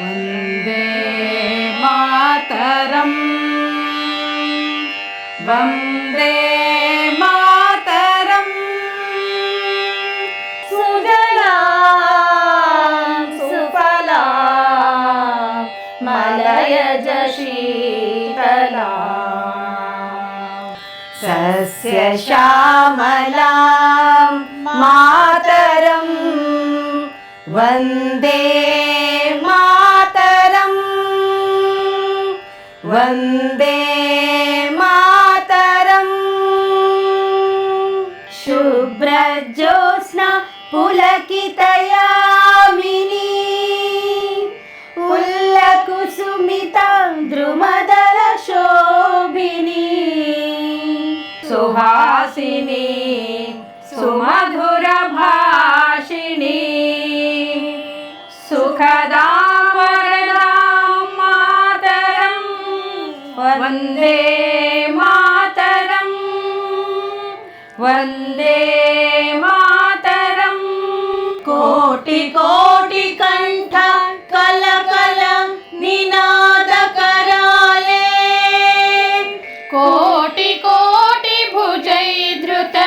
वन्दे मातरम् वन्दे मातरम् सुजला सुफला मलयज शीतला सस्यश्यामला मातरम् वन्दे వందే మాతరం శుభ్రజ్యోత్స్న పులకితయామిని ఉల్లకుసుమిత ద్రుమదల శోభిని సుహాసిని సుమధుర భాషిణి సుఖదా वन्दे मातरं वन्दे मातरम् कोटि कोटि कण्ठ कल कल निनाद कराले कोटि कोटि भुजै धृत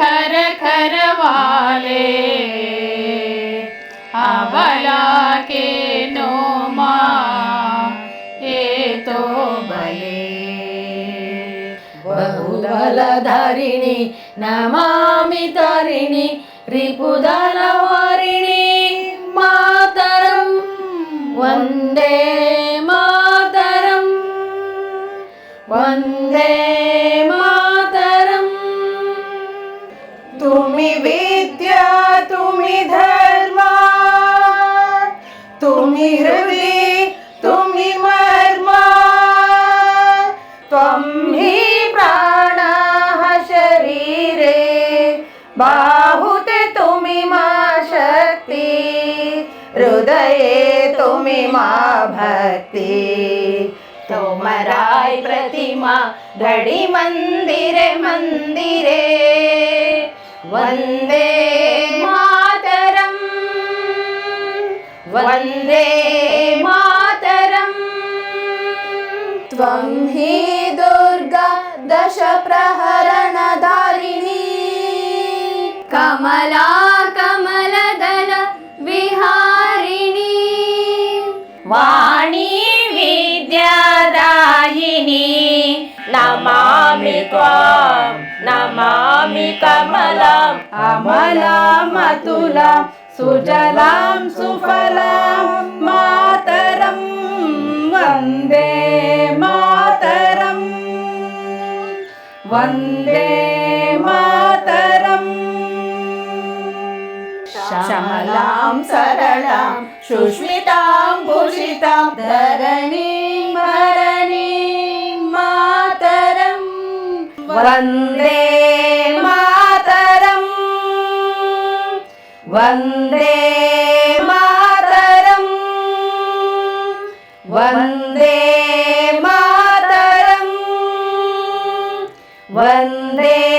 खर खर वाले बहुदलधरिणि नमामि तरिणि रिपुदलवारिणि मातरं वन्दे मातरम् वन्दे मातरम् तुम्ही विद्या तुम्ही धर्मा तुम्ही हृदय तुम्ही मर्मा त्वं बाहुते तुम्ही मा शक्ती हृदये तुम्ही मा भक्ती. तोमराय प्रतिमा घडी मंदिरे मंदिरे. वन्दे मातरम् वन्दे मातरम्. त्वं हि दुर्गा दश प्रहरणधारिणी कमला कमलदल विहारिणी। वाणी विद्यादायिनी। नमामि त्वां नमामि कमलम्। अमलामतुलां सुजलां सुफलां मातरं वन्दे मातरम्। वन्दे श्यामलां सरलां सुष्मितां भूषितां धरणीं भरणीं मातरम् वन्दे मातरम् वन्दे मातरम् वन्दे मातरम् वन्दे